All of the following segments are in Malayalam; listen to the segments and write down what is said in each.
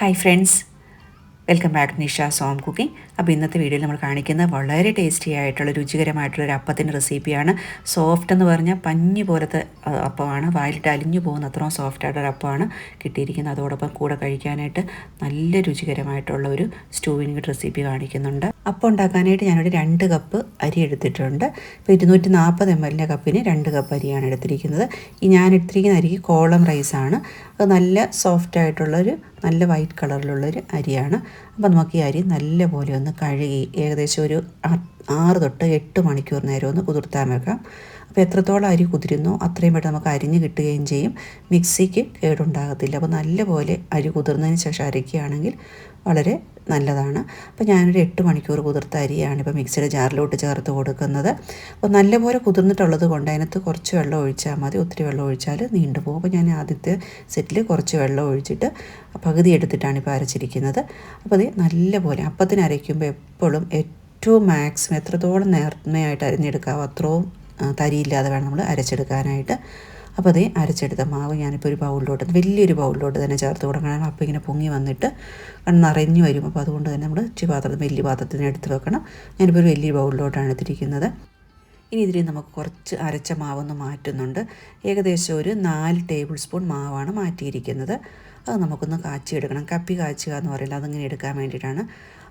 Hi friends welcome back Nisha സോം കുക്കിംഗ് അപ്പോൾ ഇന്നത്തെ വീഡിയോയിൽ നമ്മൾ കാണിക്കുന്ന വളരെ ടേസ്റ്റി ആയിട്ടുള്ള രുചികരമായിട്ടുള്ള ഒരു അപ്പത്തിന്റെ റെസിപ്പിയാണ് സോഫ്റ്റ് എന്ന് പറഞ്ഞാൽ പഞ്ഞി പോലത്തെ അപ്പമാണ്. വായിലിട്ട് അലിഞ്ഞു പോകുന്ന അത്രയും സോഫ്റ്റ് ആയിട്ടൊരു അപ്പമാണ് കിട്ടിയിരിക്കുന്നത്. അതോടൊപ്പം കൂടെ കഴിക്കാനായിട്ട് നല്ല രുചികരമായിട്ടുള്ള ഒരു സ്റ്റൂവിന്റെ റെസിപ്പി കാണിക്കുന്നുണ്ട്. അപ്പം ഉണ്ടാക്കാനായിട്ട് ഞാനിവിടെ രണ്ട് കപ്പ് അരി എടുത്തിട്ടുണ്ട്. ഇപ്പോൾ ഇരുന്നൂറ്റി നാൽപ്പത് എം എല്ലിന്റെ കപ്പിന് രണ്ട് കപ്പ് അരിയാണ് എടുത്തിരിക്കുന്നത്. ഈ ഞാൻ എടുത്തിരിക്കുന്ന അരിക്ക് കോളം റൈസാണ് അത് നല്ല സോഫ്റ്റ് ആയിട്ടുള്ളൊരു നല്ല വൈറ്റ് കളറിലുള്ളൊരു അരിയാണ്. അപ്പോൾ നമുക്ക് ഈ അരി നല്ലപോലെ ഒന്ന് കഴുകി ഏകദേശം ഒരു ആറ് തൊട്ട് എട്ട് മണിക്കൂർ നേരം ഒന്ന് കുതിർത്താൻ വെക്കാം. അപ്പോൾ എത്രത്തോളം അരി കുതിരുന്നോ അത്രയും പെട്ടെന്ന് നമുക്ക് അരിഞ്ഞ് കിട്ടുകയും ചെയ്യും. മിക്സിക്ക് കേടുണ്ടാകത്തില്ല. അപ്പോൾ നല്ലപോലെ അരി കുതിർന്നതിന് ശേഷം അരയ്ക്കുകയാണെങ്കിൽ വളരെ നല്ലതാണ്. അപ്പോൾ ഞാനൊരു എട്ട് മണിക്കൂർ കുതിർത്ത അരിയാണ് ഇപ്പോൾ മിക്സിയുടെ ജാറിലോട്ട് ചേർത്ത് കൊടുക്കുന്നത്. അപ്പോൾ നല്ലപോലെ കുതിർന്നിട്ടുള്ളത് കൊണ്ട് അതിനകത്ത് കുറച്ച് വെള്ളം ഒഴിച്ചാൽ മതി. ഒത്തിരി വെള്ളം ഒഴിച്ചാൽ നീണ്ടു പോകും. അപ്പോൾ ഞാൻ ആദ്യത്തെ സെറ്റിൽ കുറച്ച് വെള്ളം ഒഴിച്ചിട്ട് പകുതി എടുത്തിട്ടാണ് ഇപ്പോൾ അരച്ചിരിക്കുന്നത്. അപ്പോൾ അത് നല്ലപോലെ അപ്പത്തിന് അരയ്ക്കുമ്പോൾ എപ്പോഴും ഏറ്റവും മാക്സിമം എത്രത്തോളം നേർമയായിട്ട് അരിഞ്ഞെടുക്കാവോ അത്രയും തരിയില്ലാതെ വേണം നമ്മൾ അരച്ചെടുക്കാനായിട്ട്. അപ്പോൾ അതേ അരച്ചെടുത്ത മാവ് ഞാനിപ്പോൾ ഒരു ബൗളിലോട്ട് വലിയൊരു ബൗളിലോട്ട് തന്നെ ചേർത്ത് കൊടുക്കണം. അപ്പോൾ ഇങ്ങനെ പൊങ്ങി വന്നിട്ട് നിറഞ്ഞു വരും. അപ്പോൾ അതുകൊണ്ട് തന്നെ നമ്മൾ ഇച്ചിരി പാത്രത്തിൽ വലിയ പാത്രത്തിന് എടുത്ത് വെക്കണം. ഞാനിപ്പോൾ ഒരു വലിയ ബൗളിലോട്ടാണ് എടുത്തിരിക്കുന്നത്. ഇനി ഇതിൽ നമുക്ക് കുറച്ച് അരച്ച മാവൊന്ന് മാറ്റുന്നുണ്ട്. ഏകദേശം ഒരു നാല് ടേബിൾ സ്പൂൺ മാവാണ് മാറ്റിയിരിക്കുന്നത്. അത് നമുക്കൊന്ന് കാച്ചിയെടുക്കണം. കപ്പി കാച്ചുക എന്ന് പറയുന്നത് അതിങ്ങനെ എടുക്കാൻ വേണ്ടിയിട്ടാണ്.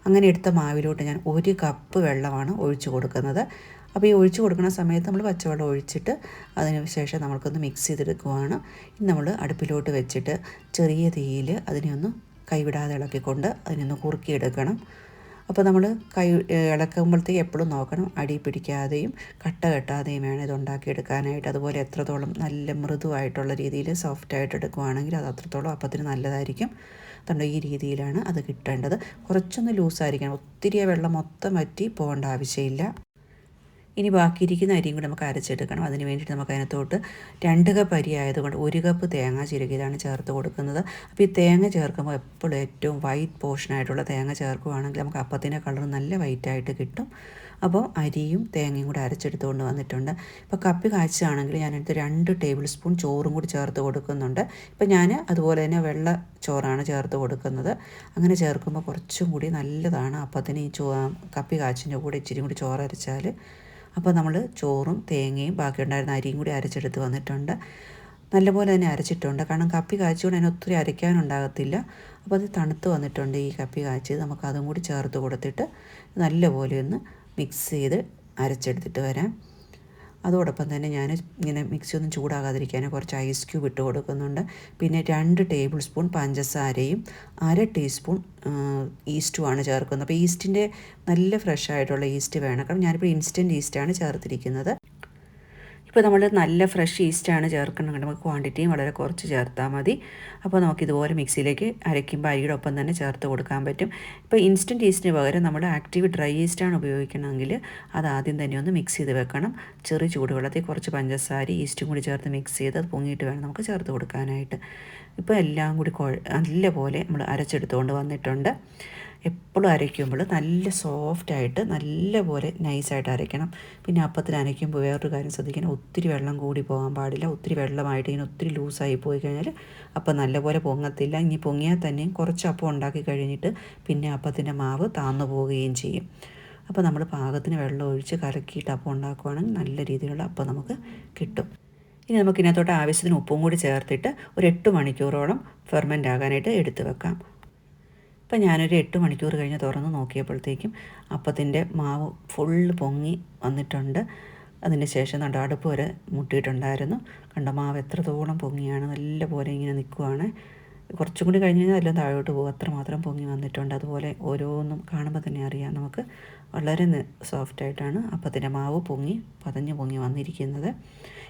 അങ്ങനെ എടുത്ത മാവിലോട്ട് ഞാൻ ഒരു കപ്പ് വെള്ളമാണ് ഒഴിച്ചു കൊടുക്കുന്നത്. അപ്പോൾ ഈ ഒഴിച്ചു കൊടുക്കുന്ന സമയത്ത് നമ്മൾ പച്ചവെള്ളം ഒഴിച്ചിട്ട് അതിന് ശേഷം നമ്മൾക്കൊന്ന് മിക്സ് ചെയ്തെടുക്കുവാണ്. നമ്മൾ അടുപ്പിലോട്ട് വെച്ചിട്ട് ചെറിയ തീയിൽ അതിനെ ഒന്ന് കൈവിടാതെ ഇളക്കിക്കൊണ്ട് അതിനൊന്ന് കുറുക്കിയെടുക്കണം. അപ്പോൾ നമ്മൾ കൈ ഇളക്കുമ്പോഴത്തേക്ക് എപ്പോഴും നോക്കണം. അടി പിടിക്കാതെയും കട്ട കെട്ടാതെയും വേണം ഇത് ഉണ്ടാക്കിയെടുക്കാനായിട്ട്. അതുപോലെ എത്രത്തോളം നല്ല മൃദുവായിട്ടുള്ള രീതിയിൽ സോഫ്റ്റായിട്ട് എടുക്കുവാണെങ്കിൽ അത് അത്രത്തോളം അപ്പത്തിന് നല്ലതായിരിക്കും. അതുകൊണ്ട് ഈ രീതിയിലാണ് അത് കിട്ടേണ്ടത്. കുറച്ചൊന്ന് ലൂസായിരിക്കണം ഒത്തിരി വെള്ളം മൊത്തം വറ്റി പോകേണ്ട ആവശ്യമില്ല. ഇനി ബാക്കിയിരിക്കുന്ന അരിയും കൂടി നമുക്ക് അരച്ചെടുക്കണം. അതിന് വേണ്ടിയിട്ട് നമുക്ക് അതിനകത്തോട്ട് രണ്ട് കപ്പ് അരി ആയതുകൊണ്ട് ഒരു കപ്പ് തേങ്ങ ചിരകിയതാണ് ചേർത്ത് കൊടുക്കുന്നത്. അപ്പോൾ ഈ തേങ്ങ ചേർക്കുമ്പോൾ എപ്പോഴും ഏറ്റവും വൈറ്റ് പോർഷനായിട്ടുള്ള തേങ്ങ ചേർക്കുകയാണെങ്കിൽ നമുക്ക് അപ്പത്തിന്റെ കളർ നല്ല വൈറ്റായിട്ട് കിട്ടും. അപ്പോൾ അരിയും തേങ്ങയും കൂടി അരച്ചെടുത്തുകൊണ്ട് വന്നിട്ടുണ്ട്. ഇപ്പോൾ കപ്പി കാച്ചാണെങ്കിൽ ഞാനെടുത്ത് രണ്ട് ടേബിൾ സ്പൂൺ ചോറും കൂടി ചേർത്ത് കൊടുക്കുന്നുണ്ട്. ഇപ്പോൾ ഞാൻ അതുപോലെ തന്നെ വെള്ള ചോറാണ് ചേർത്ത് കൊടുക്കുന്നത്. അങ്ങനെ ചേർക്കുമ്പോൾ കുറച്ചും കൂടി നല്ലതാണ്. അപ്പത്തിന് ഈ ചോ കപ്പി കാച്ചിന്റെ കൂടെ ഇച്ചിരി കൂടി ചോറ് അരച്ചാൽ അപ്പോൾ നമ്മൾ ചോറും തേങ്ങയും ബാക്കിയുണ്ടായിരുന്ന അരിയും കൂടി അരച്ചെടുത്ത് വന്നിട്ടുണ്ട്. നല്ലപോലെ തന്നെ അരച്ചിട്ടുണ്ട്. കാരണം കപ്പി കാച്ചുകൊണ്ട് അതിന് ഒത്തിരി അരയ്ക്കാനുണ്ടാകത്തില്ല. അപ്പോൾ അത് തണുത്ത് വന്നിട്ടുണ്ട് ഈ കപ്പി കാച്ചത് നമുക്ക് അതും കൂടി ചേർത്ത് കൊടുത്തിട്ട് നല്ലപോലെ ഒന്ന് മിക്സ് ചെയ്ത് അരച്ചെടുത്തിട്ട് വരാം. അതോടൊപ്പം തന്നെ ഞാൻ ഇങ്ങനെ മിക്സി ഒന്നും ചൂടാകാതിരിക്കാൻ കുറച്ച് ഐസ് ക്യൂബ് ഇട്ട് കൊടുക്കുന്നുണ്ട്. പിന്നെ രണ്ട് ടേബിൾ സ്പൂൺ പഞ്ചസാരയും അര ടീസ്പൂൺ ഈസ്റ്റുമാണ് ചേർക്കുന്നത്. അപ്പോൾ ഈസ്റ്റിന്റെ നല്ല ഫ്രഷ് ആയിട്ടുള്ള ഈസ്റ്റ് വേണം. കാരണം ഞാനിപ്പോൾ ഇൻസ്റ്റന്റ് ഈസ്റ്റാണ് ചേർത്തിരിക്കുന്നത്. ഇപ്പോൾ നമ്മൾ നല്ല ഫ്രഷ് ഈസ്റ്റാണ് ചേർക്കുന്നത് നമുക്ക് ക്വാണ്ടിറ്റിയും വളരെ കുറച്ച് ചേർത്താൽ മതി. അപ്പോൾ നമുക്ക് ഇതുപോലെ മിക്സിയിലേക്ക് അരയ്ക്കുമ്പോൾ അരിയുടെ ഒപ്പം തന്നെ ചേർത്ത് കൊടുക്കാൻ പറ്റും. ഇപ്പോൾ ഇൻസ്റ്റന്റ് ഈസ്റ്റിന് പകരം നമ്മൾ ആക്റ്റീവ് ഡ്രൈ ഈസ്റ്റാണ് ഉപയോഗിക്കണമെങ്കിൽ അത് ആദ്യം തന്നെ ഒന്ന് മിക്സ് ചെയ്ത് വെക്കണം. ചെറിയ ചൂടുവെള്ളത്തിൽ കുറച്ച് പഞ്ചസാര ഈസ്റ്റും കൂടി ചേർത്ത് മിക്സ് ചെയ്ത് അത് പൊങ്ങിയിട്ട് വേണം നമുക്ക് ചേർത്ത് കൊടുക്കാനായിട്ട്. ഇപ്പോൾ എല്ലാം കൂടി കൊഴ നല്ലപോലെ നമ്മൾ അരച്ചെടുത്തുകൊണ്ട് വന്നിട്ടുണ്ട്. എപ്പോഴും അരയ്ക്കുമ്പോൾ നല്ല സോഫ്റ്റായിട്ട് നല്ലപോലെ നൈസായിട്ട് അരയ്ക്കണം. പിന്നെ അപ്പത്തിൽ അരയ്ക്കുമ്പോൾ വേറൊരു കാര്യം ശ്രദ്ധിക്കണം. ഒത്തിരി വെള്ളം കൂടി പോകാൻ പാടില്ല. ഒത്തിരി വെള്ളമായിട്ട് ഇങ്ങനെ ഒത്തിരി ലൂസായി പോയി കഴിഞ്ഞാൽ അപ്പം നല്ലപോലെ പൊങ്ങത്തില്ല. ഇനി പൊങ്ങിയാൽ തന്നെയും കുറച്ച് അപ്പം ഉണ്ടാക്കി കഴിഞ്ഞിട്ട് പിന്നെ അപ്പത്തിന്റെ മാവ് താന്നു പോവുകയും ചെയ്യും. അപ്പോൾ നമ്മൾ പാകത്തിന് വെള്ളം ഒഴിച്ച് കലക്കിയിട്ട് അപ്പം ഉണ്ടാക്കുവാണെങ്കിൽ നല്ല രീതിയിലുള്ള അപ്പം നമുക്ക് കിട്ടും. ഇനി നമുക്ക് ഇതിനകത്തോട്ട് ആവശ്യത്തിന് ഉപ്പും കൂടി ചേർത്തിട്ട് ഒരു എട്ട് മണിക്കൂറോളം ഫെർമെന്റ് ആകാനായിട്ട് എടുത്തു വെക്കാം. ഇപ്പം ഞാനൊരു എട്ട് മണിക്കൂർ കഴിഞ്ഞ് തുറന്ന് നോക്കിയപ്പോഴത്തേക്കും അപ്പത്തിന്റെ മാവ് ഫുള്ള് പൊങ്ങി വന്നിട്ടുണ്ട്. അതിന് ശേഷം നമ്മുടെ അടുപ്പ് വരെ മുട്ടിയിട്ടുണ്ടായിരുന്നു. കണ്ട മാവ് എത്രത്തോളം പൊങ്ങിയാണ് നല്ല പോലെ ഇങ്ങനെ നിൽക്കുവാണ്. കുറച്ചും കൂടി കഴിഞ്ഞ് കഴിഞ്ഞാൽ എല്ലാം താഴോട്ട് പോകും. അത്രമാത്രം പൊങ്ങി വന്നിട്ടുണ്ട്. അതുപോലെ ഓരോന്നും കാണുമ്പോൾ തന്നെ അറിയാം. നമുക്ക് വളരെ സോഫ്റ്റായിട്ടാണ് അപ്പത്തിന്റെ മാവ് പൊങ്ങി പതഞ്ഞ് പൊങ്ങി വന്നിരിക്കുന്നത്.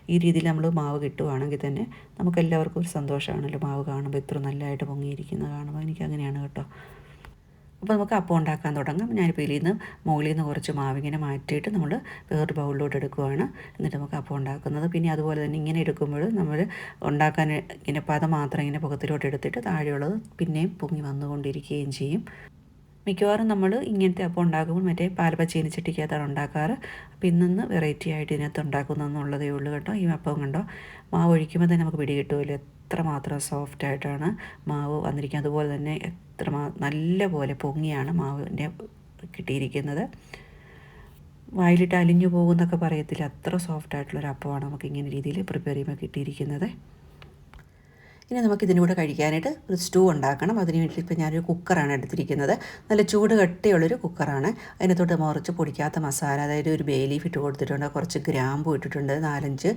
ഈ രീതിയിൽ നമ്മൾ മാവ് കിട്ടുവാണെങ്കിൽ തന്നെ നമുക്കെല്ലാവർക്കും ഒരു സന്തോഷമാണല്ലോ മാവ് കാണുമ്പോൾ ഇത്ര നല്ലതായിട്ട് പൊങ്ങിയിരിക്കുന്നത് കാണുമ്പോൾ എനിക്ക് അങ്ങനെയാണ് കേട്ടോ. അപ്പോൾ നമുക്ക് അപ്പം ഉണ്ടാക്കാൻ തുടങ്ങാം. ഞാനിപ്പോൾ ഇതിൽ നിന്ന് മുകളിൽ നിന്ന് കുറച്ച് മാവിങ്ങനെ മാറ്റിയിട്ട് നമ്മൾ വേറൊരു ബൗളിലോട്ട് എടുക്കുവാണ്. എന്നിട്ട് നമുക്ക് അപ്പം ഉണ്ടാക്കുന്നത്. പിന്നെ അതുപോലെ തന്നെ ഇങ്ങനെ എടുക്കുമ്പോൾ നമ്മൾ ഉണ്ടാക്കാൻ ഇങ്ങനെ പദം മാത്രം ഇങ്ങനെ പുകത്തിലോട്ട് എടുത്തിട്ട് താഴെയുള്ളത് പിന്നെയും പൊങ്ങി വന്നുകൊണ്ടിരിക്കുകയും ചെയ്യും. മിക്കവാറും നമ്മൾ ഇങ്ങനത്തെ അപ്പം ഉണ്ടാക്കുമ്പോൾ മറ്റേ പാലപ്പ ചീനിച്ചട്ടിക്കകത്താണ് ഉണ്ടാക്കാറ്. അപ്പം ഇന്നു വെറൈറ്റി ആയിട്ട് ഇതിനകത്ത് ഉണ്ടാക്കുന്നതെന്നുള്ളതേ ഉള്ളൂ കേട്ടോ. ഈ അപ്പം കണ്ടോ? മാവ് ഒഴിക്കുമ്പോൾ തന്നെ നമുക്ക് പിടി കിട്ടുമല്ലോ. അത്രമാത്രം സോഫ്റ്റായിട്ടാണ് മാവ് വന്നിരിക്കുന്നത്. അതുപോലെ തന്നെ എത്ര നല്ല പോലെ പൊങ്ങിയാണ് മാവിന്റെ കിട്ടിയിരിക്കുന്നത്. വായിലിട്ട് അലിഞ്ഞു പോകുന്നൊക്കെ പറയത്തില്ല. അത്ര സോഫ്റ്റ് അപ്പമാണ് നമുക്ക് ഇങ്ങനെ രീതിയിൽ പ്രിപ്പയർ ചെയ്യുമ്പോൾ കിട്ടിയിരിക്കുന്നത്. ഇനി നമുക്ക് ഇതിന്റെ കൂടെ കഴിക്കാനായിട്ട് ഒരു സ്റ്റൂ ഉണ്ടാക്കണം. അതിന് വേണ്ടി ഇപ്പോൾ ഞാനൊരു കുക്കറാണ് എടുത്തിരിക്കുന്നത്. നല്ല ചൂട് കട്ടിയുള്ളൊരു കുക്കറാണ്. അതിനകത്തോട്ട് മുറിച്ച് പൊടിക്കാത്ത മസാല അതായത് ഒരു ബേ ലീഫ് ഇട്ട് കൊടുത്തിട്ടുണ്ട്. കുറച്ച് ഗ്രാമ്പു ഇട്ടിട്ടുണ്ട്. നാലഞ്ച്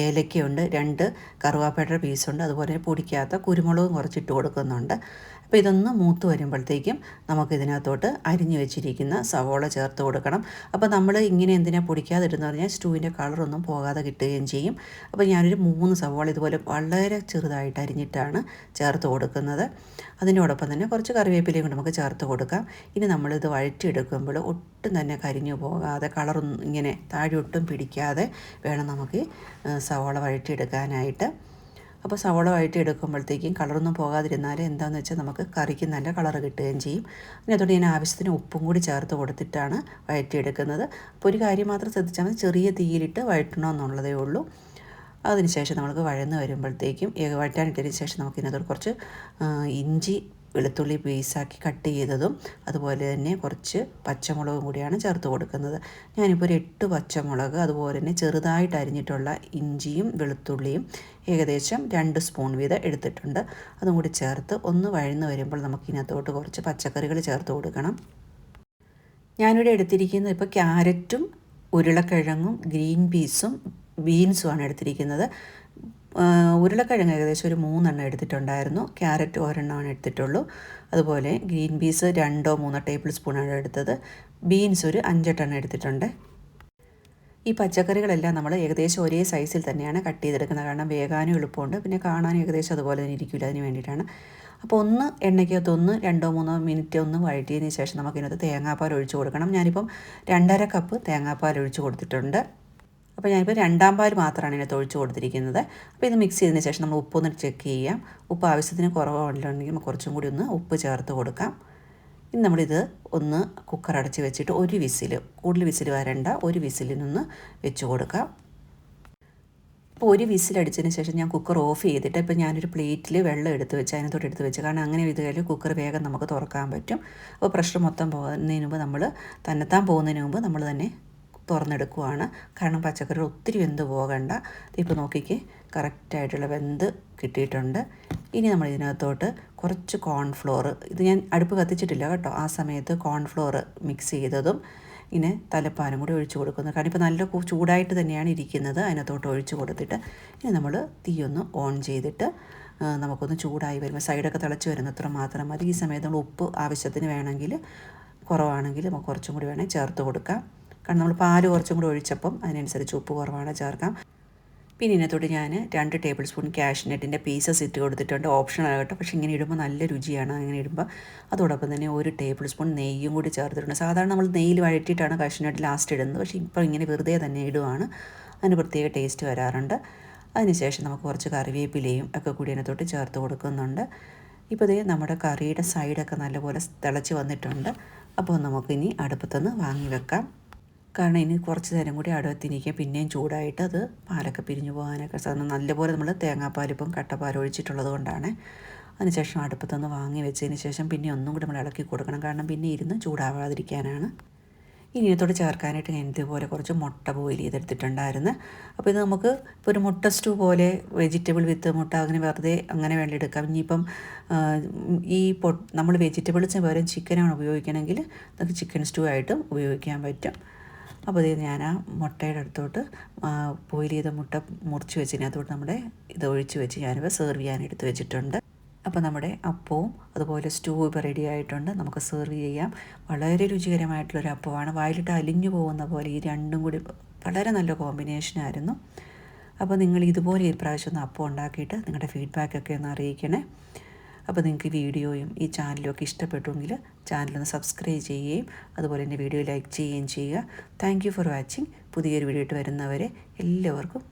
ഏലക്കയുണ്ട്. രണ്ട് കറുവാപ്പേട്ട പീസുണ്ട് അതുപോലെ പൊടിക്കാത്ത കുരുമുളകും കുറച്ച് ഇട്ട് കൊടുക്കുന്നുണ്ട്. അപ്പോൾ ഇതൊന്ന് മൂത്ത് വരുമ്പോഴത്തേക്കും നമുക്ക് ഇതിനകത്തോട്ട് അരിഞ്ഞു വെച്ചിരിക്കുന്ന സവോള ചേർത്ത് കൊടുക്കണം. അപ്പോൾ നമ്മൾ ഇങ്ങനെ എന്തിനാ പൊടിക്കാതിരുന്ന് പറഞ്ഞാൽ സ്റ്റൂവിന്റെ കളറൊന്നും പോകാതെ കിട്ടുകയും ചെയ്യും. അപ്പോൾ ഞാനൊരു മൂന്ന് സവോള ഇതുപോലെ വളരെ ചെറുതായിട്ട് അരിഞ്ഞിട്ടാണ് ചേർത്ത് കൊടുക്കുന്നത്. അതിനോടൊപ്പം തന്നെ കുറച്ച് കറിവേപ്പിലയും കൂടി നമുക്ക് ചേർത്ത് കൊടുക്കാം. ഇനി നമ്മളിത് വഴറ്റിയെടുക്കുമ്പോൾ ഒട്ടും തന്നെ കരിഞ്ഞു പോകാതെ കളറൊന്നും ഇങ്ങനെ താഴെ ഒട്ടും പിടിക്കാതെ വേണം നമുക്ക് സവോള വഴറ്റിയെടുക്കാനായിട്ട്. അപ്പോൾ സവോള വഴറ്റി എടുക്കുമ്പോഴത്തേക്കും കളറൊന്നും പോകാതിരുന്നാൽ എന്താണെന്ന് വെച്ചാൽ നമുക്ക് കറിക്ക് നല്ല കളർ കിട്ടുകയും ചെയ്യും. അതിനകത്തോട് ഞാൻ ആവശ്യത്തിന് ഉപ്പും കൂടി ചേർത്ത് കൊടുത്തിട്ടാണ് വഴറ്റിയെടുക്കുന്നത്. അപ്പോൾ ഒരു കാര്യം മാത്രം ശ്രദ്ധിച്ചാൽ മതി. ചെറിയ തീയിലിട്ട് വഴറ്റണമെന്നുള്ളതേ ഉള്ളൂ. അതിനുശേഷം നമുക്ക് വഴന്ന് വരുമ്പോഴത്തേക്കും വഴറ്റാനിട്ടതിന് ശേഷം നമുക്ക് ഇതിനകത്തോട് കുറച്ച് ഇഞ്ചി വെളുത്തുള്ളി പീസാക്കി കട്ട് ചെയ്തതും അതുപോലെ തന്നെ കുറച്ച് പച്ചമുളകും കൂടിയാണ് ചേർത്ത് കൊടുക്കുന്നത്. ഞാനിപ്പോൾ ഒരു എട്ട് പച്ചമുളക് അതുപോലെ തന്നെ ചെറുതായിട്ട് അരിഞ്ഞിട്ടുള്ള ഇഞ്ചിയും വെളുത്തുള്ളിയും ഏകദേശം രണ്ട് സ്പൂൺ വീതം എടുത്തിട്ടുണ്ട്. അതും കൂടി ചേർത്ത് ഒന്ന് വഴന്ന് വരുമ്പോൾ നമുക്ക് ഇതിനകത്തോട്ട് കുറച്ച് പച്ചക്കറികൾ ചേർത്ത് കൊടുക്കണം. ഞാനിവിടെ എടുത്തിരിക്കുന്നത് ഇപ്പോൾ ക്യാരറ്റും ഉരുളക്കിഴങ്ങും ഗ്രീൻ പീസും ബീൻസുമാണ് എടുത്തിരിക്കുന്നത്. ഉരുളക്കിഴങ്ങ് ഏകദേശം ഒരു മൂന്നെണ്ണം എടുത്തിട്ടുണ്ടായിരുന്നു. ക്യാരറ്റ് ഒരെണ്ണമാണ് എടുത്തിട്ടുള്ളൂ. അതുപോലെ ഗ്രീൻ പീസ് രണ്ടോ മൂന്നോ ടേബിൾ സ്പൂണാണ് എടുത്തത്. ബീൻസ് ഒരു അഞ്ചെട്ടെണ്ണം എടുത്തിട്ടുണ്ട്. ഈ പച്ചക്കറികളെല്ലാം നമ്മൾ ഏകദേശം ഒരേ സൈസിൽ തന്നെയാണ് കട്ട് ചെയ്തെടുക്കുന്നത്. കാരണം വേകാനും എളുപ്പമുണ്ട്. പിന്നെ കാണാനും ഏകദേശം അതുപോലെ തന്നെ ഇരിക്കില്ല അതിന് വേണ്ടിയിട്ടാണ്. അപ്പോൾ ഒന്ന് എണ്ണയ്ക്കകത്ത് ഒന്ന് രണ്ടോ മൂന്നോ മിനിറ്റ് ഒന്ന് വഴറ്റിയതിന് ശേഷം നമുക്കിതിനകത്ത് തേങ്ങാപ്പാൽ ഒഴിച്ചു കൊടുക്കണം. ഞാനിപ്പം രണ്ടര കപ്പ് തേങ്ങാപ്പാൽ ഒഴിച്ചു കൊടുത്തിട്ടുണ്ട്. അപ്പോൾ ഞാനിപ്പോൾ രണ്ടാം പാൽ മാത്രമാണ് ഇതിനകത്ത് ഒഴിച്ച് കൊടുത്തിരിക്കുന്നത്. അപ്പോൾ ഇത് മിക്സ് ചെയ്തതിന് ശേഷം നമ്മൾ ഉപ്പൊന്ന് ചെക്ക് ചെയ്യാം. ഉപ്പ് ആവശ്യത്തിന് കുറവുണ്ടെങ്കിൽ കുറച്ചും കൂടി ഒന്ന് ഉപ്പ് ചേർത്ത് കൊടുക്കാം. ഇനി നമ്മളിത് ഒന്ന് കുക്കർ അടച്ച് വെച്ചിട്ട് ഒരു വിസിൽ കൂടുതൽ വിസിൽ വരണ്ട ഒരു വിസിലിൽ നിന്ന് വെച്ച് കൊടുക്കാം. അപ്പോൾ ഒരു വിസിലടിച്ചതിന് ശേഷം ഞാൻ കുക്കർ ഓഫ് ചെയ്തിട്ട് ഇപ്പോൾ ഞാനൊരു പ്ലേറ്റിൽ വെള്ളം എടുത്ത് വെച്ച് അതിനകത്തോട്ട് എടുത്ത് വെച്ച്. കാരണം അങ്ങനെ ഇത് കഴിഞ്ഞ് കുക്കർ വേഗം നമുക്ക് തുറക്കാൻ പറ്റും. അപ്പോൾ പ്രഷർ മൊത്തം പോകുന്നതിന് മുമ്പ് നമ്മൾ തന്നെത്താൻ പോകുന്നതിന് മുമ്പ് നമ്മൾ തന്നെ തുറന്നെടുക്കുവാണ്. കാരണം പച്ചക്കറി ഒത്തിരി വെന്ത് പോകണ്ട. ഇപ്പോൾ നോക്കിക്ക് കറക്റ്റായിട്ടുള്ള വെന്ത് കിട്ടിയിട്ടുണ്ട്. ഇനി നമ്മൾ ഇതിനകത്തോട്ട് കുറച്ച് കോൺഫ്ലോർ ഇത് ഞാൻ അടുപ്പ് കത്തിച്ചിട്ടില്ല കേട്ടോ. ആ സമയത്ത് കോൺഫ്ലോർ മിക്സ് ചെയ്തതും ഇങ്ങനെ തലപ്പാനും കൂടി ഒഴിച്ചു കൊടുക്കുന്നത് കാരണം ഇപ്പോൾ നല്ല ചൂടായിട്ട് തന്നെയാണ് ഇരിക്കുന്നത്. അതിനകത്തോട്ട് ഒഴിച്ചു കൊടുത്തിട്ട് ഇനി നമ്മൾ തീയൊന്ന് ഓൺ ചെയ്തിട്ട് നമുക്കൊന്ന് ചൂടായി വരുമ്പോൾ സൈഡൊക്കെ തിളച്ച് വരുന്നത്ര മാത്രം മതി. ഈ സമയത്ത് നമ്മൾ ഉപ്പ് ആവശ്യത്തിന് വേണമെങ്കിൽ കുറവാണെങ്കിൽ നമുക്ക് കുറച്ചും കൂടി വേണമെങ്കിൽ ചേർത്ത് കൊടുക്കാം. കാരണം നമ്മൾ പാൽ കുറച്ചും കൂടി ഒഴിച്ചപ്പം അതിനനുസരിച്ച് ഉപ്പ് കുറവാണ് ചേർക്കാം. പിന്നെ ഇതിനകത്തോട്ട് ഞാൻ രണ്ട് ടേബിൾ സ്പൂൺ കാഷ്നട്ടിന്റെ പീസസ് ഇട്ട് കൊടുത്തിട്ടുണ്ട്. ഓപ്ഷണൽ ആകട്ടെ പക്ഷേ ഇങ്ങനെ ഇടുമ്പോൾ നല്ല രുചിയാണ് അങ്ങനെ ഇടുമ്പോൾ. അതോടൊപ്പം തന്നെ ഒരു ടേബിൾ സ്പൂൺ നെയ്യും കൂടി ചേർത്തിട്ടുണ്ട്. സാധാരണ നമ്മൾ നെയ്യിൽ വഴറ്റിയിട്ടാണ് കാഷ്നട്ട് ലാസ്റ്റ് ഇടുന്നത്. പക്ഷേ ഇപ്പോൾ ഇങ്ങനെ വെറുതെ തന്നെ ഇടുവാണ്. അതിന് പ്രത്യേക ടേസ്റ്റ് വരാറുണ്ട്. അതിനുശേഷം നമുക്ക് കുറച്ച് കറിവേപ്പിലയും ഒക്കെ കൂടി അതിനകത്തോട്ട് ചേർത്ത് കൊടുക്കുന്നുണ്ട്. ഇപ്പോൾ ഇതേ നമ്മുടെ കറിയുടെ സൈഡൊക്കെ നല്ലപോലെ തിളച്ച് വന്നിട്ടുണ്ട്. അപ്പോൾ നമുക്കിനി അടുപ്പത്തുനിന്ന് വാങ്ങി വെക്കാം. കാരണം ഇനി കുറച്ച് നേരം കൂടി അടുത്തിരിക്കുക പിന്നെയും ചൂടായിട്ട് അത് പാലൊക്കെ പിരിഞ്ഞു പോകാനൊക്കെ സാധനം നല്ലപോലെ നമ്മൾ തേങ്ങാപ്പാലിപ്പം കട്ടപ്പാൽ ഒഴിച്ചിട്ടുള്ളത് കൊണ്ടാണ്. അതിനുശേഷം അടുപ്പത്തുനിന്ന് വാങ്ങി വെച്ചതിന് ശേഷം പിന്നെ ഒന്നും കൂടി നമ്മൾ ഇളക്കി കൊടുക്കണം. കാരണം പിന്നെ ഇരുന്ന് ചൂടാവാതിരിക്കാനാണ്. ഇനി ഇതിനകത്തോട് ചേർക്കാനായിട്ട് ഞാൻ ഇതുപോലെ കുറച്ച് മുട്ട ബോയിൽ ചെയ്തെടുത്തിട്ടുണ്ടായിരുന്നു. അപ്പോൾ ഇത് നമുക്ക് ഇപ്പോൾ ഒരു മുട്ട സ്റ്റൂ പോലെ വെജിറ്റബിൾ വിത്ത് മുട്ട അങ്ങനെ വെറുതെ അങ്ങനെ വേണ്ടി എടുക്കാം. ഇനിയിപ്പം ഈ പൊ നമ്മൾ വെജിറ്റബിൾസിന് പകരം ചിക്കനാണ് ഉപയോഗിക്കണമെങ്കിൽ നമുക്ക് ചിക്കൻ സ്റ്റൂ ആയിട്ടും ഉപയോഗിക്കാൻ പറ്റും. അപ്പോൾ ഇത് ഞാൻ ആ മുട്ടയുടെ അടുത്തോട്ട് ബോയിൽ ചെയ്ത മുട്ട മുറിച്ച് വെച്ചതിനകത്തോട്ട് നമ്മുടെ ഇത് ഒഴിച്ച് വെച്ച് ഞാനിപ്പോൾ സെർവ് ചെയ്യാൻ എടുത്ത് വെച്ചിട്ടുണ്ട്. അപ്പോൾ നമ്മുടെ അപ്പവും അതുപോലെ സ്റ്റൂ ഇപ്പോൾ റെഡി ആയിട്ടുണ്ട്. നമുക്ക് സെർവ് ചെയ്യാം. വളരെ രുചികരമായിട്ടുള്ളൊരു അപ്പമാണ്. വായിലിട്ട് അലിഞ്ഞു പോകുന്ന പോലെ ഈ രണ്ടും കൂടി വളരെ നല്ല കോമ്പിനേഷനായിരുന്നു അപ്പോൾ നിങ്ങൾ ഇതുപോലെ ഈ പ്രാവശ്യം ഒന്ന് അപ്പം ഉണ്ടാക്കിയിട്ട് നിങ്ങളുടെ ഫീഡ്ബാക്കൊക്കെ ഒന്ന് അറിയിക്കണേ. അപ്പോൾ നിങ്ങൾക്ക് വീഡിയോയും ഈ ചാനലും ഒക്കെ ഇഷ്ടപ്പെട്ടുവെങ്കിൽ ചാനലൊന്ന് സബ്സ്ക്രൈബ് ചെയ്യുകയും അതുപോലെ തന്നെ വീഡിയോ ലൈക്ക് ചെയ്യുകയും ചെയ്യുക. താങ്ക് ഫോർ വാച്ചിങ് പുതിയൊരു വീഡിയോ ഇട്ട് വരുന്നവരെ എല്ലാവർക്കും